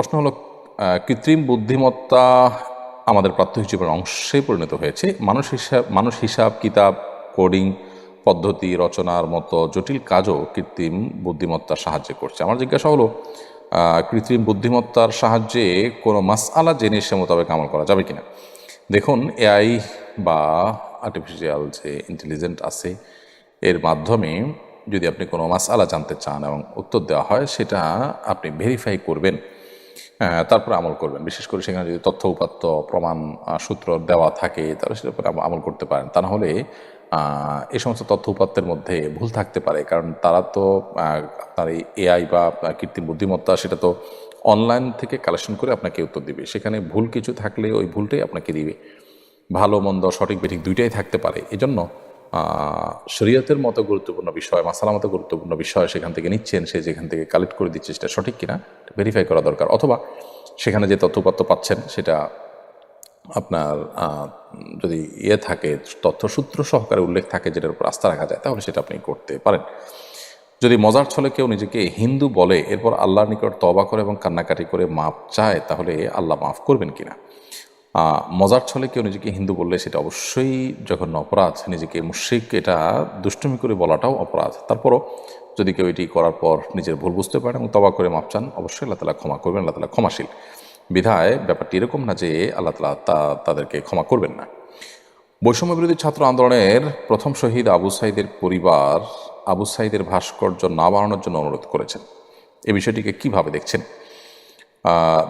প্রশ্ন হলো কৃত্রিম বুদ্ধিমত্তা আমাদের প্রাত্য হিসেবের অংশে পরিণত হয়েছে। মানুষ হিসাব মানুষ হিসাব, কিতাব, কোডিং, পদ্ধতি, রচনার মতো জটিল কাজও কৃত্রিম বুদ্ধিমত্তার সাহায্যে করছে। আমার জিজ্ঞাসা হলো কৃত্রিম বুদ্ধিমত্তার সাহায্যে কোনো মাসআলা জেনে সে মোতাবেক আমল করা যাবে কিনা? দেখুন, এআই বা আর্টিফিশিয়াল যে ইন্টেলিজেন্ট আছে, এর মাধ্যমে যদি আপনি কোনো মাসআলা জানতে চান এবং উত্তর দেওয়া হয়, সেটা আপনি ভেরিফাই করবেন। তারপরে আমল করবেন। বিশেষ করে সেখানে যদি তথ্য উপাত্ত প্রমাণ সূত্র দেওয়া থাকে তাহলে সেটার উপরে আমল করতে পারেন। তা না হলে আহ, এই সমস্ত তথ্য উপাত্তের মধ্যে ভুল থাকতে পারে। কারণ তারা তো আপনার এই এআই বা কৃত্রিম বুদ্ধিমত্তা সেটা তো অনলাইন থেকে কালেকশন করে আপনাকে উত্তর দিবে। সেখানে ভুল কিছু থাকলে ওই ভুলটাই আপনাকে দিবে। ভালো মন্দ সঠিক বেঠিক দুইটাই থাকতে পারে। এজন্য শরীয়তের মতো গুরুত্বপূর্ণ বিষয় মাসালা মতো গুরুত্বপূর্ণ বিষয় সেখান থেকে নিচ্ছেন, সে যেখান থেকে কালেক্ট করে দিচ্ছে সেটা সঠিক কিনা ভেরিফাই করা দরকার। অথবা সেখানে যে তথ্যপত্র পাচ্ছেন সেটা আপনার যদি ইয়ে থাকে তথ্যসূত্র সহকারে উল্লেখ থাকে যেটার উপর আস্থা রাখা যায়, তাহলে সেটা আপনি করতে পারেন। যদি মজার ছলে কেউ নিজেকে হিন্দু বলে, এরপর আল্লাহর নিকট তবা করে এবং কান্নাকাটি করে মাপ চায়, তাহলে আল্লাহ মাফ করবেন কিনা? মজার ছলে কেউ নিজেকে হিন্দু বললে সেটা অবশ্যই যখন অপরাধ, নিজেকে মুশ্রিক, এটা দুষ্টুমি করে বলাটাও অপরাধ। তারপরও যদি কেউ এটি করার পর নিজের ভুল বুঝতে পারে এবং তবা করে মাপ চান, অবশ্যই আল্লাহ তালা ক্ষমা করবেন, আল্লাহ তালা ক্ষমাশীল। বিধায় ব্যাপারটি এরকম না যে আল্লাহ তালা তা, তাদেরকে ক্ষমা করবেন না। বৈষম্য বিরোধী ছাত্র আন্দোলনের প্রথম শহীদ আবু সাইদের পরিবার আবু সাইদের ভাস্কর্য না বাড়ানোর জন্য অনুরোধ করেছেন। এ বিষয়টিকে কীভাবে দেখছেন?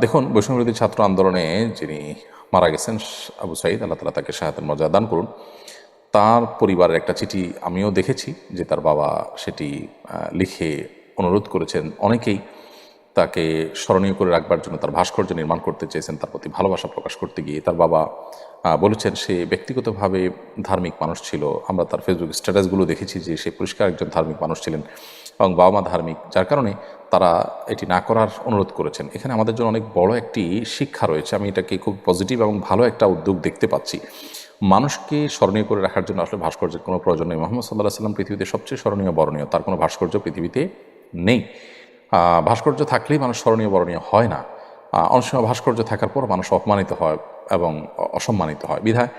দেখুন, বৈষম্য বিরোধী ছাত্র আন্দোলনে যিনি মারা গেছেন আবু সাইদ, আল্লাহ তালা তাকে সাহায্যের মর্যাদা দান করুন। তার পরিবারের একটা চিঠি আমিও দেখেছি, যে তার বাবা সেটি লিখে অনুরোধ করেছেন অনেকেই। তাকে স্মরণীয় করে রাখবার জন্য তার ভাস্কর্য নির্মাণ করতে চেয়েছেন, তার প্রতি ভালোবাসা প্রকাশ করতে গিয়ে তার বাবা বলেছেন, সে ব্যক্তিগতভাবে ধার্মিক মানুষ ছিল। আমরা তার ফেসবুক স্ট্যাটাসগুলো দেখেছি যে সে পরিষ্কার একজন ধার্মিক মানুষ ছিলেন এবং বাবা মা ধার্মিক, যার কারণে তারা এটি না করার অনুরোধ করেছেন। এখানে আমাদের জন্য অনেক বড় একটি শিক্ষা রয়েছে। আমি এটাকে খুব পজিটিভ এবং ভালো একটা উদ্যোগ দেখতে পাচ্ছি। মানুষকে স্মরণীয় করে রাখার জন্য আসলে ভাস্কর্যের কোনো প্রয়োজন নেই। মোহাম্মদ সাল্লাহ সাল্লাম পৃথিবীতে সবচেয়ে স্মরণীয়, বরণীয়। তার কোনো ভাস্কর্য পৃথিবীতে নেই। ভাস্কর্য থাকলেই মানুষ স্মরণীয়, বরণীয় হয় না। অনেক সময় ভাস্কর্য থাকার পর মানুষ অপমানিত হয় এবং অসম্মানিত হয়। বিধায়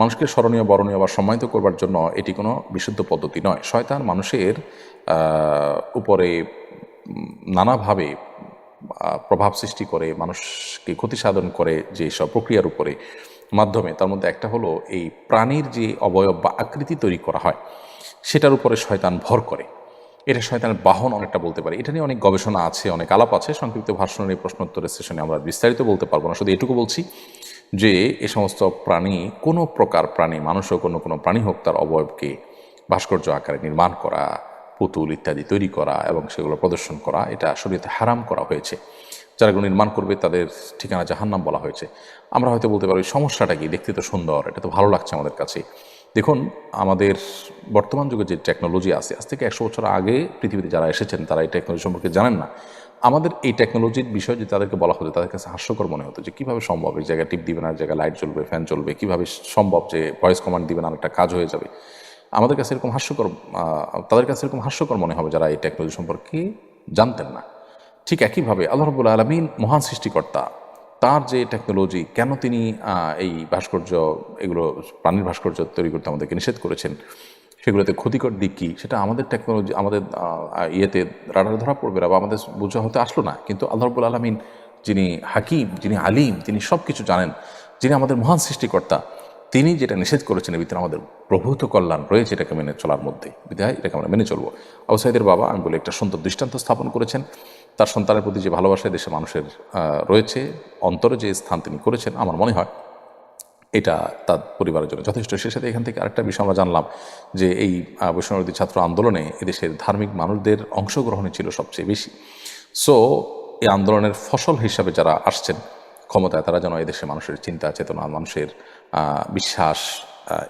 মানুষকে স্মরণীয়, বরণীয় বা সম্মানিত করবার জন্য এটি কোনো বিশুদ্ধ পদ্ধতি নয়। শয়তান মানুষের উপরে নানাভাবে প্রভাব সৃষ্টি করে, মানুষকে ক্ষতি সাধন করে যে সব প্রক্রিয়ার উপরে মাধ্যমে। তার মধ্যে একটা হলো এই প্রাণীর যে অবয়ব বা আকৃতি তৈরি করা হয়, সেটার উপরে শয়তান ভর করে। এটা শয়তানের বাহন অনেকটা বলতে পারি। এটা নিয়ে অনেক গবেষণা আছে, অনেক আলাপ আছে। সংক্ষিপ্ত ভাষণের এই প্রশ্নোত্তরের সেশনে আমরা বিস্তারিত বলতে পারব না। শুধু এটুকু বলছি যে, এ সমস্ত প্রাণী, কোনো প্রকার প্রাণী, মানুষ হোক, অন্য কোনো প্রাণী হোক, তার অবয়বকে ভাস্কর্য আকারে নির্মাণ করা, পুতুল ইত্যাদি তৈরি করা এবং সেগুলো প্রদর্শন করা, এটা শরীয়তে হারাম করা হয়েছে। যারা এগুলো নির্মাণ করবে, তাদের ঠিকানা জাহান্নাম বলা হয়েছে। আমরা হয়তো বলতে পারি সমস্যাটা কি? দেখতে তো সুন্দর, এটা তো ভালো লাগছে আমাদের কাছে। দেখুন, আমাদের বর্তমান যুগে যে টেকনোলজি আছে, আজ থেকে একশো বছর আগে পৃথিবীতে যারা এসেছেন, তারা এই টেকনোলজি সম্পর্কে জানেন না। আমাদের এই টেকনোলজির বিষয় যদি তাদেরকে বলা হতো, তাদের কাছে হাস্যকর মনে হতো যে, কীভাবে সম্ভব এই জায়গায় টিপ দিবে না জায়গায় লাইট জ্বলবে ফ্যান চলবে কীভাবে সম্ভব যে ভয়েস কমান্ড দিবে না একটা কাজ হয়ে যাবে। আমাদের কাছে এরকম হাস্যকর তাদের কাছে এরকম হাস্যকর মনে হবে যারা এই টেকনোলজি সম্পর্কে জানতেন না। ঠিক একইভাবে আল্লাহ রবুল আলমিন মহান সৃষ্টিকর্তা তার যে টেকনোলজি কেন তিনি এই ভাস্কর্য, এগুলো, প্রাণীর ভাস্কর্য তৈরি করতে আমাদেরকে নিষেধ করেছেন? সেগুলোতে ক্ষতিকর দিক কী? সেটা আমাদের টেকনোলজি আমাদের ইয়েতে রাডার ধরা পড়বে না বা আমাদের বোঝা হতে আসলো না। কিন্তু আল্লাহ রবুল আলমিন, যিনি হাকিম, যিনি আলিম, তিনি সব কিছু জানেন, যিনি আমাদের মহান সৃষ্টিকর্তা, তিনি যেটা নিষেধ করেছেন এর ভিতরে আমাদের প্রভূত কল্যাণ রয়েছে এটাকে মেনে চলার মধ্যে। বিধায় এটাকে আমরা মেনে চলবো। আউসাইদের বাবা, আমি বলে, একটা সুন্দর দৃষ্টান্ত স্থাপন করেছেন। তার সন্তানের প্রতি যে ভালোবাসা দেশে মানুষের রয়েছে অন্তরে যে স্থান তিনি করেছেন আমার মনে হয় এটা তার পরিবারের জন্য যথেষ্ট। সে সাথে এখান থেকে আরেকটা বিষয় আমরা জানলাম যে এই আহ, বৈষ্ণবী ছাত্র আন্দোলনে এদেশের ধার্মিক মানুষদের অংশগ্রহণে ছিল সবচেয়ে বেশি। সো এই আন্দোলনের ফসল হিসাবে যারা আসছেন ক্ষমতায় তারা যেন এদেশের মানুষের চিন্তা চেতনা মানুষের বিশ্বাস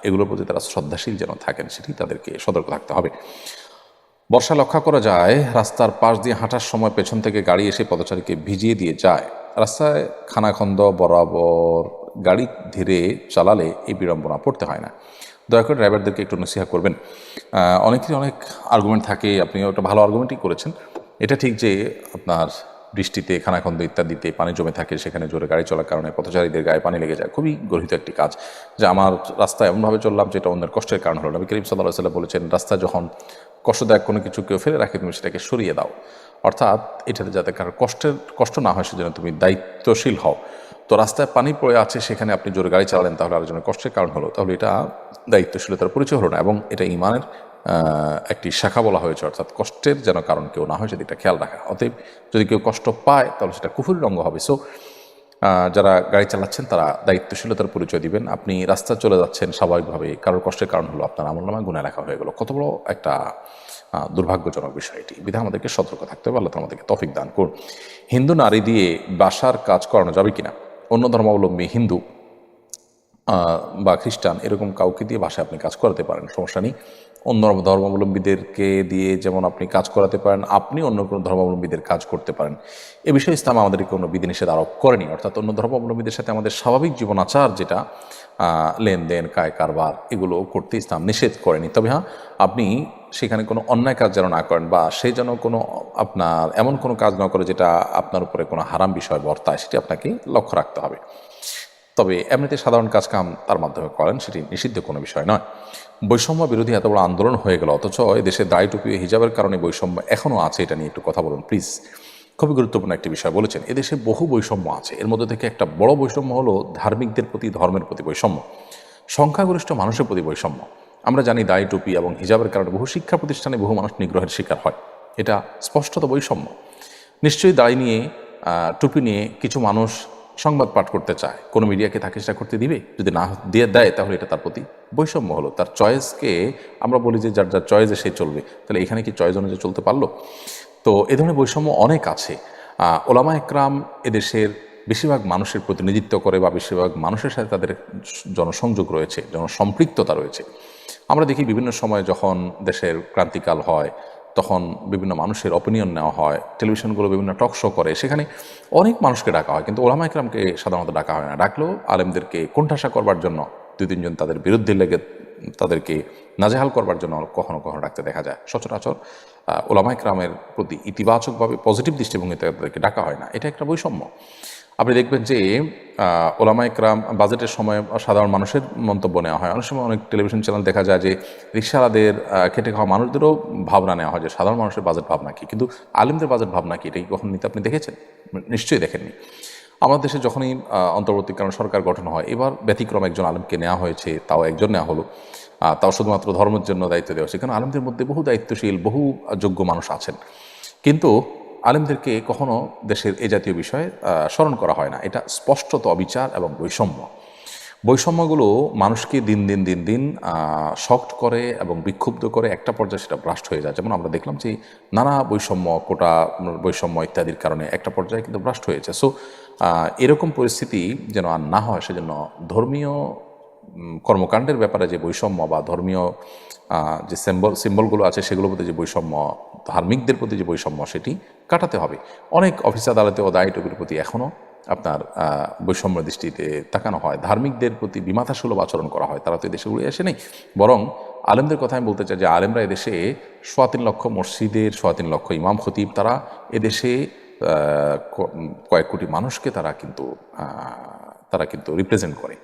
এগুলোর প্রতি তারা শ্রদ্ধাশীল যেন থাকেন সেটি তাদেরকে সতর্ক থাকতে হবে। বর্ষা লক্ষ্য করা যায়, রাস্তার পাশ দিয়ে হাঁটার সময় পেছন থেকে গাড়ি এসে পদচারীকে ভিজিয়ে দিয়ে যায়। রাস্তায় খানাখন্দ, বরাবর গাড়ি ধীরে চালালে এই বিড়ম্বনা পড়তে হয় না। দয়া করে ড্রাইভারদেরকে একটু নসিহা করবেন। অনেকেরই অনেক আর্গুমেন্ট থাকে, আপনি একটা ভালো আর্গুমেন্টই করেছেন। এটা ঠিক যে আপনার বৃষ্টিতে, খানাখন্দ ইত্যাদিতে পানি জমে থাকে, সেখানে জোরে গাড়ি চলার কারণে পথচারীদের গায়ে পানি লেগে যায়। খুবই গর্হিত একটি কাজ। যে আমার রাস্তায় এমনভাবে চললাম, যেটা অন্যের কষ্টের কারণ হলো। নবী করিম সাল্লাহ সাল্লাম বলেছেন, রাস্তা যখন কষ্টদায়ক কোনো কিছু কেউ ফেলে রাখে, তুমি সেটাকে সরিয়ে দাও। অর্থাৎ এটাতে যাতে কারোর কষ্টের, কষ্ট না হয়, সেজন্য তুমি দায়িত্বশীল হও। তো রাস্তায় পানি পড়ে আছে, সেখানে আপনি জোরে গাড়ি চালালেন, তাহলে আরেকজনের কষ্টের কারণ হলো। তাহলে এটা দায়িত্বশীলতার পরিচয় হলো না এবং এটা ইমানের একটি শাখা বলা হয়েছে। অর্থাৎ কষ্টের যেন কারণ কেউ না হয়, সেদিকটা খেয়াল রাখা। অতএব যদি কেউ কষ্ট পায়, তাহলে সেটা কুফুরির অঙ্গ হবে। সো যারা গাড়ি চালাচ্ছেন তারা দায়িত্বশীলতার পরিচয় দিবেন। আপনি রাস্তা চলে যাচ্ছেন স্বাভাবিকভাবে কারোর কষ্টের কারণ হলো আপনার আমল নামায় গুণে রাখা হয়ে গেল। কত বড় একটা দুর্ভাগ্যজনক বিষয় এটি। বিধান আমাদেরকে সতর্ক থাকতে হবে। আল্লাহ আমাদেরকে তফিক দান করুন। হিন্দু নারী দিয়ে বাসার কাজ করানো যাবে কিনা? অন্য ধর্মাবলম্বী হিন্দু বা খ্রিস্টান, এরকম কাউকে দিয়ে বাসায় আপনি কাজ করাতে পারেন। সমস্যা নেই। অন্য ধর্মাবলম্বীদেরকে দিয়ে যেমন আপনি কাজ করাতে পারেন, আপনি অন্য কোনো ধর্মাবলম্বীদের কাজ করতে পারেন। এ বিষয়ে ইসলাম আমাদেরকে কোনো বিধিনিষেধ আরোপ করেনি, অর্থাৎ অন্য ধর্মাবলম্বীদের সাথে আমাদের স্বাভাবিক জীবন আচার যেটা লেনদেন কায় কারবার এগুলো করতে ইসলাম নিষেধ করেনি। তবে হ্যাঁ আপনি সেখানে কোনো অন্যায় কাজ যেন না করেন বা সে যেন কোনো আপনার এমন কোনো কাজ না করে যেটা আপনার উপরে কোনো হারাম বিষয় বর্তায়, সেটি আপনাকে লক্ষ্য রাখতে হবে। তবে এমনিতে সাধারণ কাজ কাম তার মাধ্যমে করেন, সেটি নিষিদ্ধ কোনো বিষয় নয়। বৈষম্য বিরোধী এত বড় আন্দোলন হয়ে গেল, অথচ দেশে দায় টুপি হিজাবের কারণে বৈষম্য এখনও আছে এটা নিয়ে একটু কথা বলুন প্লিজ খুবই গুরুত্বপূর্ণ একটি বিষয় বলেছেন এদেশে বহু বৈষম্য আছে, এর মধ্যে থেকে একটা বড় বৈষম্য হলো ধার্মিকদের প্রতি, ধর্মের প্রতি বৈষম্য, সংখ্যাগরিষ্ঠ মানুষের প্রতি বৈষম্য। আমরা জানি দায় টুপি এবং হিজাবের কারণে বহু শিক্ষা প্রতিষ্ঠানে বহু মানুষ নিগ্রহের শিকার হয়, এটা স্পষ্টত বৈষম্য। নিশ্চয়ই দায় নিয়ে টুপি নিয়ে কিছু মানুষ সংবাদ পাঠ করতে চায়, কোনো মিডিয়াকে তাকে সেটা করতে দিবে? যদি না দিয়ে দেয়, তাহলে এটা তার প্রতি বৈষম্য হলো। তার চয়েসকে আমরা বলি যে যার যার চয়েসে সে চলবে। তাহলে এখানে কি চয়েস অনুযায়ী চলতে পারল? তো এ ধরনের বৈষম্য অনেক আছে। ওলামা একরাম এদেশের বেশিরভাগ মানুষের প্রতিনিধিত্ব করে বা বেশিরভাগ মানুষের সাথে তাদের জনসংযোগ রয়েছে, জনসম্পৃক্ততা রয়েছে। আমরা দেখি বিভিন্ন সময় যখন দেশের ক্রান্তিকাল হয় তখন বিভিন্ন মানুষের অপিনিয়ন নেওয়া হয় টেলিভিশনগুলো বিভিন্ন টক শো করে, সেখানে অনেক মানুষকে ডাকা হয়, কিন্তু ওলামা ইকরামকে সাধারণত ডাকা হয় না। ডাকলেও আলেমদেরকে কোণঠাসা করবার জন্য, দুই তিনজন তাদের বিরুদ্ধে লেগে তাদেরকে নাজেহাল করবার জন্য কখনো কখনো ডাকতে দেখা যায়। সচরাচর ওলামা ইকরামের প্রতি ইতিবাচকভাবে পজিটিভ দৃষ্টিভঙ্গিতে তাদেরকে ডাকা হয় না। এটা একটা বৈষম্য। আপনি দেখবেন যে ওলামা ইকরাম বাজেটের সময় সাধারণ মানুষের মন্তব্য নেওয়া হয়। অনেক সময় অনেক টেলিভিশন চ্যানেল দেখা যায় যে রিক্সাওয়ালাদের খেটে খাওয়া মানুষদেরও ভাবনা নেওয়া হয় যে, সাধারণ মানুষের বাজেট ভাবনা কি? কিন্তু আলিমদের বাজেট ভাবনা কি? এটা কি কখন নিতে আপনি দেখেছেন? নিশ্চয়ই দেখেননি। আমাদের দেশে যখনই অন্তর্বর্তীকালীন সরকার গঠন হয়, এবার ব্যতিক্রম একজন আলেমকে নেওয়া হয়েছে, তাও একজন নেওয়া হলো। তাও শুধুমাত্র ধর্মের জন্য দায়িত্ব দেওয়া হয়েছে, কারণ আলেমদের মধ্যে বহু দায়িত্বশীল, বহু যোগ্য মানুষ আছেন। কিন্তু আলেমদেরকে কখনো দেশের এ জাতীয় বিষয়ে স্মরণ করা হয় না। এটা স্পষ্টত অবিচার এবং বৈষম্য। বৈষম্যগুলো মানুষকে দিন দিন দিন দিন শক্ট করে এবং বিক্ষুব্ধ করে একটা পর্যায়ে সেটা ব্রাস্ট হয়ে যায়। যেমন আমরা দেখলাম যে নানা বৈষম্য, কোটা বৈষম্য ইত্যাদির কারণে একটা পর্যায়ে কিন্তু ব্রাস্ট হয়েছে। সো এরকম পরিস্থিতি যেন আর না হয়, সেজন্য ধর্মীয় কর্মকাণ্ডের ব্যাপারে যে বৈষম্য বা ধর্মীয় যে সিম্বল সিম্বলগুলো আছে সেগুলোর প্রতি যে বৈষম্য, ধার্মিকদের প্রতি যে বৈষম্য সেটি কাটাতে হবে। অনেক অফিস আদালতে ও দায়ী টুপির প্রতি এখনও আপনার বৈষম্য দৃষ্টিতে তাকানো হয়। ধার্মিকদের প্রতি বিমাতাসুলভ আচরণ করা হয়। তারা তো এদেশে উড়ে আসে নেই। বরং আলেমদের কথা আমি বলতে চাই যে আলেমরা এদেশে সোয়া তিন লক্ষ মসজিদের, সোয়া তিন লক্ষ ইমাম খতিব, তারা এদেশে কয়েক কোটি মানুষকে তারা কিন্তু তারা কিন্তু রিপ্রেজেন্ট করে।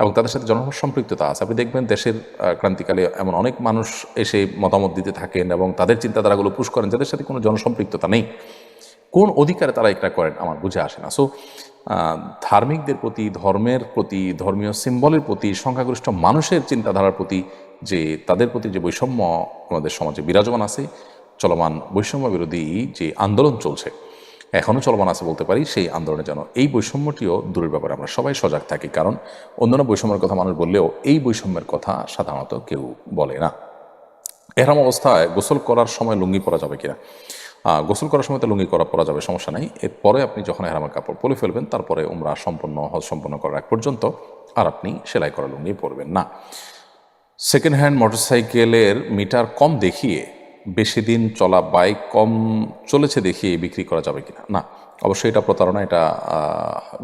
এবং তাদের সাথে জনসম্পৃক্ততা আছে। আপনি দেখবেন দেশের ক্রান্তিকালে এমন অনেক মানুষ এসে মতামত দিতে থাকেন এবং তাদের চিন্তাধারাগুলো পুশ করেন যাদের সাথে কোনো জনসম্পৃক্ততা নেই। কোন অধিকারে তারা এটা করেন আমার বুঝে আসে না। সো ধার্মিকদের প্রতি, ধর্মের প্রতি, ধর্মীয় সিম্বলের প্রতি, সংখ্যাগরিষ্ঠ মানুষের চিন্তাধারার প্রতি যে, তাদের প্রতি যে বৈষম্য আমাদের সমাজে বিরাজমান আছে, চলমান বৈষম্য বিরোধী যে আন্দোলন চলছে এখনও চলমান আছে বলতে পারি, সেই আন্দোলনে যেন এই বৈষম্যটিও দূরের ব্যাপারে আমরা সবাই সজাগ থাকি। কারণ অন্যান্য বৈষম্যের কথা মানুষ বললেও এই বৈষম্যের কথা সাধারণত কেউ বলে না। এরম অবস্থায় গোসল করার সময় লুঙ্গি পরা যাবে কিনা? গোসল করার সময় তো লুঙ্গি করা পরা যাবে, সমস্যা নাই। এরপরে আপনি যখন এরামের কাপড় পরে ফেলবেন, তারপরে উমরা সম্পন্ন হজ সম্পন্ন করার আগ পর্যন্ত আর আপনি সেলাই করা লুঙ্গি পরবেন না। সেকেন্ড হ্যান্ড মোটরসাইকেলের মিটার কম দেখিয়ে বেশি দিন চলা বাইক কম চলেছে দেখিয়ে বিক্রি করা যাবে কিনা? না, অবশ্যই এটা প্রতারণা, এটা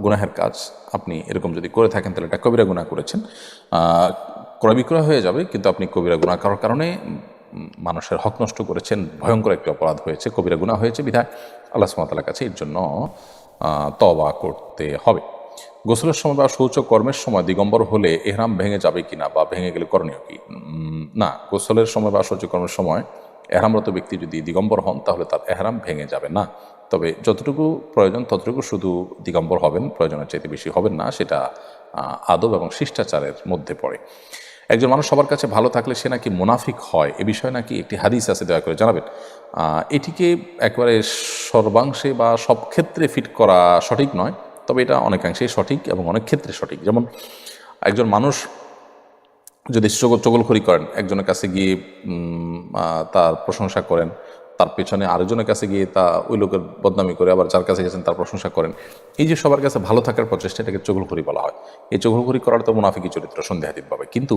গুনাহের কাজ। আপনি এরকম যদি করে থাকেন, তাহলে এটা কবিরা গুনাহ করেছেন। ক্রয় বিক্রয় হয়ে যাবে, কিন্তু আপনি কবিরা গুনাহ করার কারণে মানুষের হক নষ্ট করেছেন, ভয়ঙ্কর একটি অপরাধ হয়েছে, কবিরা গুণা হয়েছে, বিধায় আল্লাহ সুমতালার কাছে এর জন্য তওবা করতে হবে। গোসলের সময় বা শৌচ কর্মের সময় দিগম্বর হলে এহরাম ভেঙে যাবে কিনা বা ভেঙে গেলে করণীয় কি? না, গোসলের সময় বা শৌচ কর্মের সময় এহরামরত ব্যক্তি যদি দিগম্বর হন, তাহলে তার এহরাম ভেঙে যাবে না। তবে যতটুকু প্রয়োজন, ততটুকু শুধু দিগম্বর হবেন, প্রয়োজনের চাইতে বেশি হবেন না, সেটা আদব এবং শিষ্টাচারের মধ্যে পড়ে। একজন মানুষ সবার কাছে ভালো থাকলে সে নাকি মুনাফিক হয়, এ বিষয়ে নাকি একটি হাদিস আছে, দয়া করে জানাবেন। এটিকে একবারে সর্বাংশে বা সব ক্ষেত্রে ফিট করা সঠিক নয়, তবে এটা অনেকাংশেই সঠিক এবং অনেক ক্ষেত্রে সঠিক। যেমন একজন মানুষ যদি চগল, চগলখড়ি করেন, একজনের কাছে গিয়ে তার প্রশংসা করেন, তার পেছনে আরেকজনের কাছে গিয়ে তা ওই লোকের বদনামি করে আবার যার কাছে গেছেন তার প্রশংসা করেন। এই যে সবার কাছে ভালো থাকার প্রচেষ্টা, এটাকে চগলখড়ি বলা হয়। এই চগলখড়ি করার তো মুনাফিকি চরিত্র, সন্দেহাতীত পাবে কিন্তু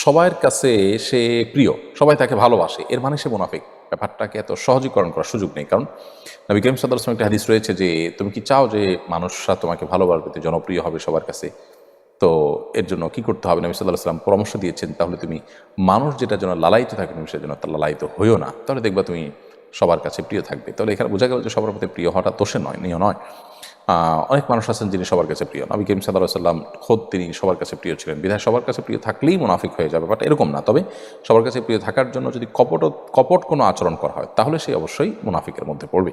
সবার কাছে সে প্রিয়, সবাই তাকে ভালোবাসে, এর মানে সে মুনাফিক। ব্যাপারটাকে এত সহজীকরণ করার সুযোগ নেই। কারণ নবী করিম সাদার একটা হাদিস রয়েছে যে, তুমি কি চাও যে মানুষরা তোমাকে ভালোবাসবে জনপ্রিয় হবে সবার কাছে? তো এর জন্য কি করতে হবে? নবী সাল্লাহ সাল্লাম পরামর্শ দিয়েছেন, তাহলে তুমি মানুষ যেটা যেন লালায়িত থাকে তুমি যেন তার লালায়িত হইও না। তাহলে দেখবা তুমি সবার কাছে প্রিয় থাকবে। তাহলে এখানে বোঝা গেল যে সবার প্রতি প্রিয় হওয়াটা দোষে নয়, নিয় নয়। অনেক মানুষ আছেন যিনি সবার কাছে প্রিয়। নবী করিম সাল্লাহ সাল্লাম খোদ তিনি সবার কাছে প্রিয় ছিলেন। বিধায় সবার কাছে প্রিয় থাকলেই মুনাফিক হয়ে যাবে, বাট এরকম না। তবে সবার কাছে প্রিয় থাকার জন্য যদি কপট কপট কোনো আচরণ করা হয়, তাহলে সে অবশ্যই মুনাফিকের মধ্যে পড়বে।